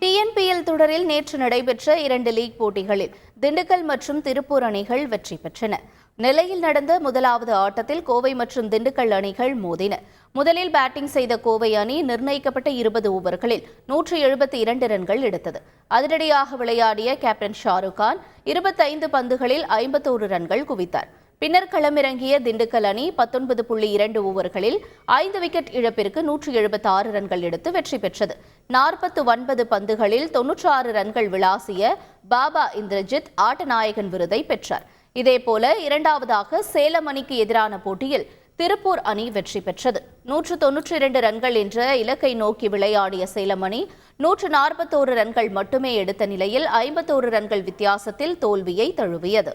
TNPL தொடரில் நேற்று நடைபெற்ற இரண்டு லீக் போட்டிகளில் திண்டுக்கல் மற்றும் திருப்பூர் அணிகள் வெற்றி பெற்றன. நெல்லையில் நடந்த முதலாவது ஆட்டத்தில் கோவை மற்றும் திண்டுக்கல் அணிகள் மோதின. முதலில் பேட்டிங் செய்த கோவை அணி நிர்ணயிக்கப்பட்ட இருபது ஓவர்களில் நூற்று எழுபத்தி இரண்டு ரன்கள் எடுத்தது. அதிரடியாக விளையாடிய கேப்டன் ஷாருக் கான் இருபத்தைந்து பந்துகளில் ஐம்பத்தோரு ரன்கள் குவித்தார். பின்னர் களமிறங்கிய திண்டுக்கல் அணி பத்தொன்பது புள்ளி இரண்டு ஓவர்களில் ஐந்து விக்கெட் இழப்பிற்கு நூற்று எழுபத்தி ஆறு ரன்கள் எடுத்து வெற்றி பெற்றது. நாற்பத்து ஒன்பது பந்துகளில் தொன்னூற்றி ஆறு ரன்கள் விளாசிய பாபா இந்திரஜித் ஆட்டநாயகன் விருதை பெற்றார். இதேபோல இரண்டாவதாக சேலம் அணிக்கு எதிரான போட்டியில் திருப்பூர் அணி வெற்றி பெற்றது. நூற்று தொன்னூற்றி இரண்டு ரன்கள் என்ற இலக்கை நோக்கி விளையாடிய சேலம் அணி நூற்று நாற்பத்தோரு ரன்கள் மட்டுமே எடுத்த நிலையில் ஐம்பத்தோரு ரன்கள் வித்தியாசத்தில் தோல்வியை தழுவியது.